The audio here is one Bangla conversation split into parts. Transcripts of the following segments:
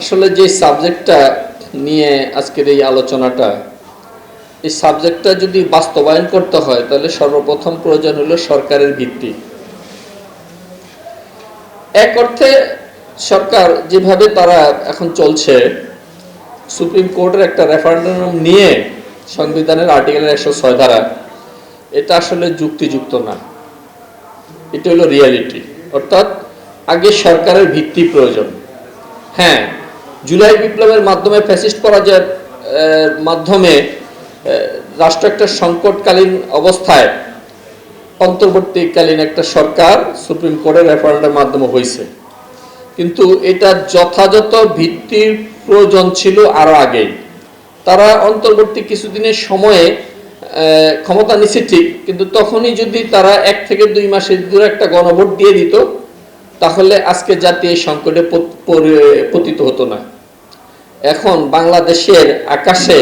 আসলে যে সাবজেক্টটা নিয়ে আজকের এই আলোচনাটা, এই সাবজেক্টটা যদি বাস্তবায়ন করতে হয়, তাহলে সর্বপ্রথম প্রয়োজন হলো সরকারের ভিত্তি। এক অর্থে, সরকার যেভাবে তারা এখন চলছে, সুপ্রিম কোর্টের একটা রেফারেন্ডাম নিয়ে সংবিধানের আর্টিকেল একশো ছয় ধারা, এটা আসলে যুক্তিযুক্ত না। এটা হলো রিয়ালিটি। অর্থাৎ, আগে সরকারের ভিত্তি প্রয়োজন। হ্যাঁ জুলাই বিপ্লবের মাধ্যমে ফ্যাসিস্ট পরাজয়ের মাধ্যমে রাষ্ট্র একটা সংকটকালীন অবস্থায় অন্তর্বর্তীকালীন একটা সরকার সুপ্রিম কোর্টের রেফারেন্ডামের মাধ্যমে হয়েছে কিন্তু এটা যথাযথ ভিত্তির প্রয়োজন ছিল আরও আগেই। তারা অন্তর্বর্তী কিছুদিনের সময়ে ক্ষমতা নিচ্ছে ঠিক, কিন্তু তখনই যদি তারা এক থেকে দুই মাসের দূরে একটা গণভোট দিয়ে দিত তাহলে আজকে জাতি এই সংকটে পতিত হতো না। এখন বাংলাদেশের আকাশে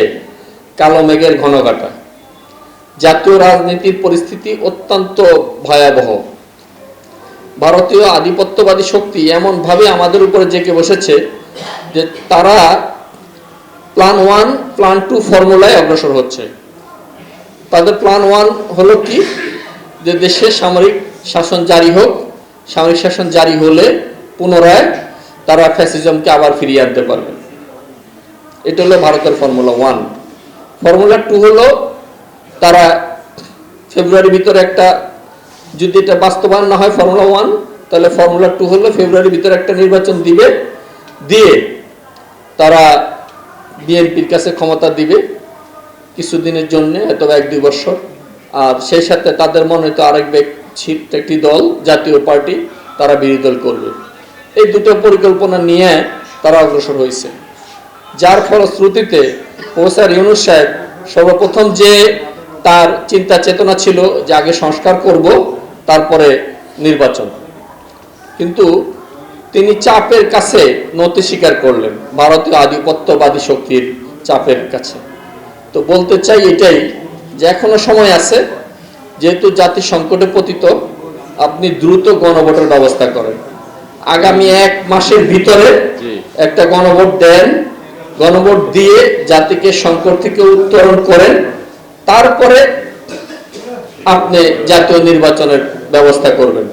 কালো মেঘের ঘনঘটা। জাতীয় রাজনীতির পরিস্থিতি অত্যন্ত ভয়াবহ। ভারতীয় আধিপত্যবাদী শক্তি এমনভাবে আমাদের উপরে জেঁকে বসেছে যে তারা প্ল্যান ওয়ান, প্ল্যান টু ফর্মুলায় অগ্রসর হচ্ছে। তাদের প্ল্যান ওয়ান হলো কি? যে দেশে সামরিক শাসন জারি হোক সামরিক শাসন জারি হলে পুনরায় তারা ফ্যাসিজমকে আবার ফিরিয়ে আনতে পারবে। এটা হলো ভারতের ফর্মুলা ওয়ান ফর্মুলা টু হলো তারা ফেব্রুয়ারির ভিতরে একটা, যদি এটা বাস্তবায়ন না হয় ফর্মুলা ওয়ান তাহলে ফর্মুলা টু হলো ফেব্রুয়ারির ভিতরে একটা নির্বাচন দিবে, দিয়ে তারা বিএনপির কাছে ক্ষমতা দিবে কিছুদিনের জন্য, অথবা এক দুই বছর। আর সেই সাথে তাদের মনে তো আরেক ব্যক্তি একটি দল, জাতীয় পার্টি, তারা বিরোধী দল করবে। এই দুটো পরিকল্পনা নিয়ে তারা অগ্রসর হয়েছে। যার ফলশ্রুতিতে প্রফেসর ইউনুস সাহেব সর্বপ্রথম যে তার চিন্তা চেতনা ছিল যে আগে সংস্কার করব, তারপরে নির্বাচন। কিন্তু তিনি চাপের কাছে নতি স্বীকার করলেন, ভারতীয় আধিপত্যবাদী শক্তির চাপের কাছে। তো বলতে চাই এটাই যে এখনও সময় আছে যেহেতু জাতি সংকটে পতিত আপনি দ্রুত গণভোটের ব্যবস্থা করেন। আগামী এক মাসের ভিতরে একটা গণভোট দেন গণভোট দিয়ে জাতিকে সংকট থেকে উত্তরণ করেন। তারপরে আপনি জাতীয় নির্বাচনের ব্যবস্থা করবেন।